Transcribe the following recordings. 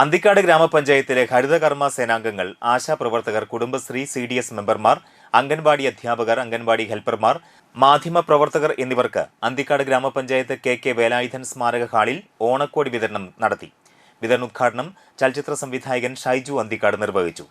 അന്തിക്കാട് ഗ്രാമപഞ്ചായത്തിലെ ഹരിതകർമ്മ സേനാംഗങ്ങൾ ആശാപ്രവർത്തകർ കുടുംബശ്രീ സി ഡി എസ് മെമ്പർമാർ അംഗൻവാടി അധ്യാപകർ അംഗൻവാടി ഹെൽപ്പർമാർ മാധ്യമ പ്രവർത്തകർ എന്നിവർക്ക് അന്തിക്കാട് ഗ്രാമപഞ്ചായത്ത് കെ കെ വേലായുധൻ സ്മാരക ഹാളിൽ ഓണക്കോടി വിതരണം നടത്തി. വിതരണോദ്ഘാടനം ചലച്ചിത്ര സംവിധായകൻ ഷൈജു അന്തിക്കാട് നിർവഹിച്ചു.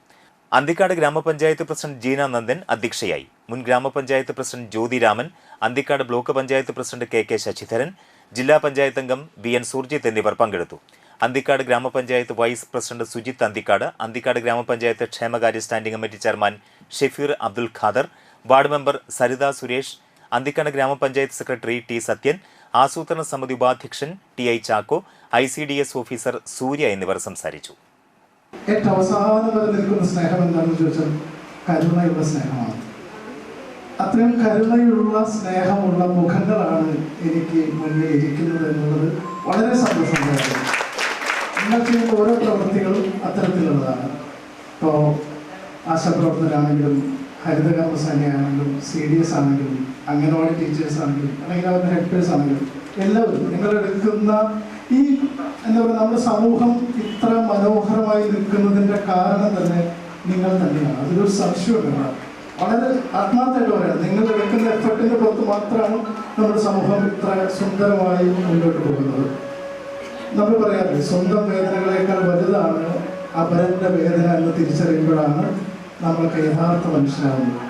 അന്തിക്കാട് ഗ്രാമപഞ്ചായത്ത് പ്രസിഡന്റ് ജീന നന്ദൻ അധ്യക്ഷയായി. മുൻ ഗ്രാമപഞ്ചായത്ത് president Jyothi Raman Anthikad block panchayat president K K Sasidharan ജില്ലാ പഞ്ചായത്ത് അംഗം വി എൻ സൂർജിത്ത് എന്നിവർ പങ്കെടുത്തു. അന്തിക്കാട് ഗ്രാമപഞ്ചായത്ത് വൈസ് പ്രസിഡന്റ് സുജിത്ത് അന്തിക്കാട് അന്തിക്കാട് ഗ്രാമപഞ്ചായത്ത് ക്ഷേമകാര്യ standing committee chairman Shefeer Abdul Khader ward member Saritha Suresh Anthikad ഗ്രാമപഞ്ചായത്ത് സെക്രട്ടറി ടി സത്യൻ ആസൂത്രണ സമിതി ഉപാധ്യക്ഷൻ T I Chacko I C D S officer Surya എന്നിവർ സംസാരിച്ചു. ഏറ്റവും അവസാനം വരെ നിൽക്കുന്ന സ്നേഹം എന്താണെന്ന് ചോദിച്ചാൽ കരുണയുള്ള സ്നേഹമാണ്. അത്രയും കരുണയുള്ള സ്നേഹമുള്ള മുഖങ്ങളാണ് എനിക്ക് മുന്നിൽ ഇരിക്കുന്നത് എന്നുള്ളത് വളരെ സന്തോഷമുണ്ടായിരുന്നു ചെയ്യുന്ന ഓരോ പ്രവൃത്തികളും അത്തരത്തിലുള്ളതാണ്. ഇപ്പോൾ ഹരിതകർമ്മ സേനയാണെങ്കിലും സി ഡി എസ് ആണെങ്കിലും അംഗനവാടി ടീച്ചേഴ്സ് ആണെങ്കിലും അല്ലെങ്കിൽ അവരുടെ ഹെൽപ്പേഴ്സ് ആണെങ്കിലും എല്ലാവരും നിങ്ങളെടുക്കുന്ന ഈ എന്താ പറയുക നമ്മുടെ സമൂഹം ഇത്ര മനോഹരമായി നിൽക്കുന്നതിന്റെ കാരണം തന്നെ നിങ്ങൾ തന്നെയാണ്. അതൊരു സംശയമില്ല വളരെ ആത്മാർത്ഥമായിട്ട് പറയാം നിങ്ങൾ എടുക്കുന്ന എഫർട്ടിന്റെ പുറത്ത് മാത്രമാണ് നമ്മുടെ സമൂഹം ഇത്ര സുന്ദരമായി മുന്നോട്ട് പോകുന്നത്. നമ്മൾ പറയാറില്ലേ സ്വന്തം വേദനകളെക്കാൾ വലുതാണ് അപരന്റെ വേദന എന്ന് തിരിച്ചറിയുമ്പോഴാണ് നമ്മൾക്ക് യഥാർത്ഥ മനുഷ്യനാകുന്നത്